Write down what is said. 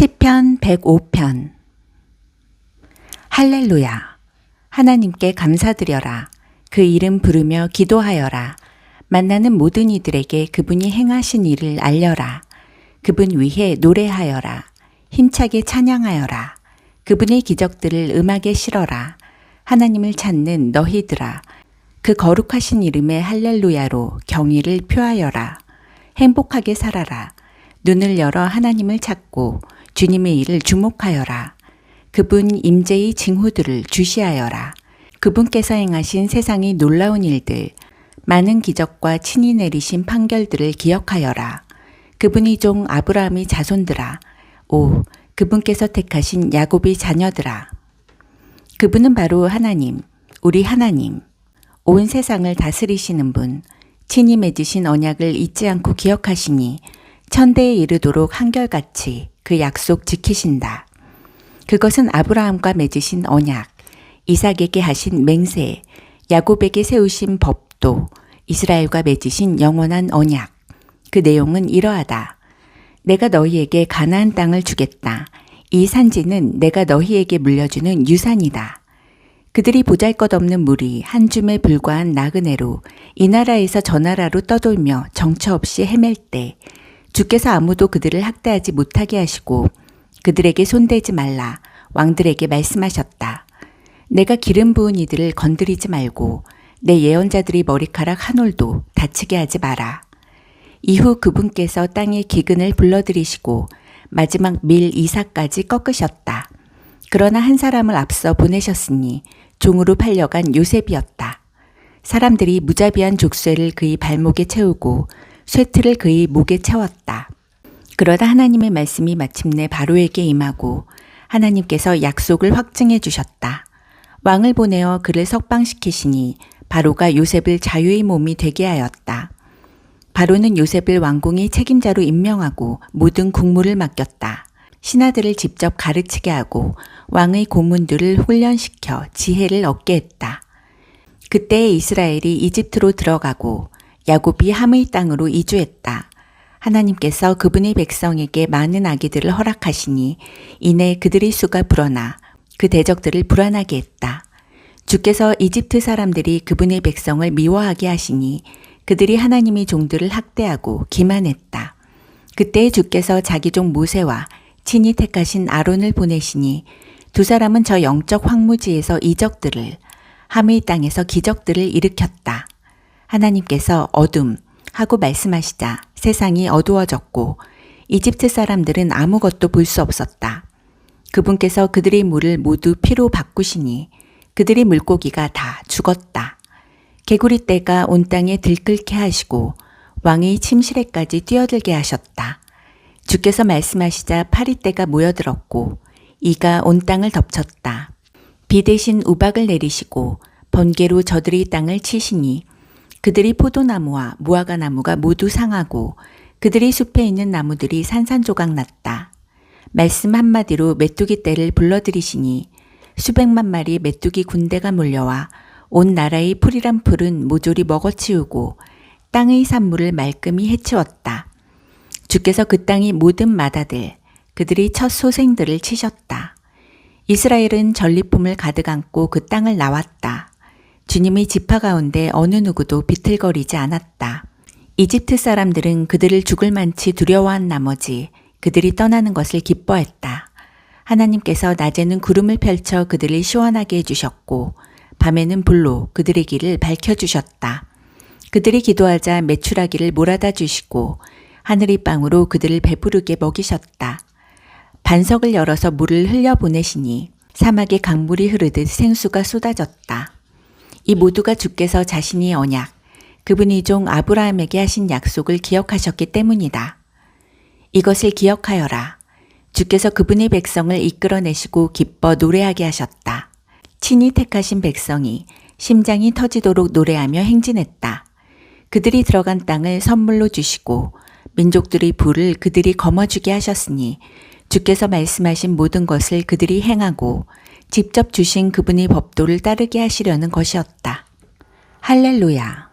시편 105편. 할렐루야. 하나님께 감사드려라. 그 이름 부르며 기도하여라. 만나는 모든 이들에게 그분이 행하신 일을 알려라. 그분 위해 노래하여라. 힘차게 찬양하여라. 그분의 기적들을 음악에 실어라. 하나님을 찾는 너희들아 그 거룩하신 이름의 할렐루야로 경의를 표하여라. 행복하게 살아라. 눈을 열어 하나님을 찾고 주님의 일을 주목하여라. 그분 임재의 징후들을 주시하여라. 그분께서 행하신 세상의 놀라운 일들, 많은 기적과 친히 내리신 판결들을 기억하여라. 그분이 종 아브라함의 자손들아, 오, 그분께서 택하신 야곱의 자녀들아. 그분은 바로 하나님, 우리 하나님, 온 세상을 다스리시는 분, 친히 맺으신 언약을 잊지 않고 기억하시니 천대에 이르도록 한결같이 그 약속 지키신다. 그것은 아브라함과 맺으신 언약, 이삭에게 하신 맹세, 야곱에게 세우신 법도, 이스라엘과 맺으신 영원한 언약. 그 내용은 이러하다. 내가 너희에게 가나안 땅을 주겠다. 이 산지는 내가 너희에게 물려주는 유산이다. 그들이 보잘것없는 무리 한 줌에 불과한 나그네로 이 나라에서 저 나라로 떠돌며 정처 없이 헤맬 때 주께서 아무도 그들을 학대하지 못하게 하시고 그들에게 손대지 말라 왕들에게 말씀하셨다. 내가 기름 부은 이들을 건드리지 말고 내 예언자들이 머리카락 한 올도 다치게 하지 마라. 이후 그분께서 땅의 기근을 불러들이시고 마지막 밀 이사까지 꺾으셨다. 그러나 한 사람을 앞서 보내셨으니 종으로 팔려간 요셉이었다. 사람들이 무자비한 족쇄를 그의 발목에 채우고 쇠틀을 그의 목에 채웠다. 그러다 하나님의 말씀이 마침내 바로에게 임하고 하나님께서 약속을 확증해 주셨다. 왕을 보내어 그를 석방시키시니 바로가 요셉을 자유의 몸이 되게 하였다. 바로는 요셉을 왕궁의 책임자로 임명하고 모든 국무를 맡겼다. 신하들을 직접 가르치게 하고 왕의 고문들을 훈련시켜 지혜를 얻게 했다. 그때 이스라엘이 이집트로 들어가고 야곱이 함의 땅으로 이주했다. 하나님께서 그분의 백성에게 많은 아기들을 허락하시니 이내 그들의 수가 불어나 그 대적들을 불안하게 했다. 주께서 이집트 사람들이 그분의 백성을 미워하게 하시니 그들이 하나님의 종들을 학대하고 기만했다. 그때 주께서 자기 종 모세와 친히 택하신 아론을 보내시니 두 사람은 저 영적 황무지에서 이적들을 함의 땅에서 기적들을 일으켰다. 하나님께서 어둠 하고 말씀하시자 세상이 어두워졌고 이집트 사람들은 아무것도 볼 수 없었다. 그분께서 그들의 물을 모두 피로 바꾸시니 그들의 물고기가 다 죽었다. 개구리 떼가 온 땅에 들끓게 하시고 왕의 침실에까지 뛰어들게 하셨다. 주께서 말씀하시자 파리 떼가 모여들었고 이가 온 땅을 덮쳤다. 비 대신 우박을 내리시고 번개로 저들의 땅을 치시니 그들이 포도나무와 무화과 나무가 모두 상하고 그들이 숲에 있는 나무들이 산산조각 났다. 말씀 한마디로 메뚜기 떼를 불러들이시니 수백만 마리 메뚜기 군대가 몰려와 온 나라의 풀이란 풀은 모조리 먹어치우고 땅의 산물을 말끔히 해치웠다. 주께서 그 땅의 모든 마다들, 그들이 첫 소생들을 치셨다. 이스라엘은 전리품을 가득 안고 그 땅을 나왔다. 주님의 지파 가운데 어느 누구도 비틀거리지 않았다. 이집트 사람들은 그들을 죽을 만치 두려워한 나머지 그들이 떠나는 것을 기뻐했다. 하나님께서 낮에는 구름을 펼쳐 그들을 시원하게 해주셨고 밤에는 불로 그들의 길을 밝혀주셨다. 그들이 기도하자 메추라기를 몰아다 주시고 하늘의 빵으로 그들을 배부르게 먹이셨다. 반석을 열어서 물을 흘려 보내시니 사막에 강물이 흐르듯 생수가 쏟아졌다. 이 모두가 주께서 자신이 언약, 그분이 종 아브라함에게 하신 약속을 기억하셨기 때문이다. 이것을 기억하여라. 주께서 그분의 백성을 이끌어내시고 기뻐 노래하게 하셨다. 친히 택하신 백성이 심장이 터지도록 노래하며 행진했다. 그들이 들어간 땅을 선물로 주시고 민족들의 불을 그들이 거머쥐게 하셨으니 주께서 말씀하신 모든 것을 그들이 행하고 직접 주신 그분의 법도를 따르게 하시려는 것이었다. 할렐루야.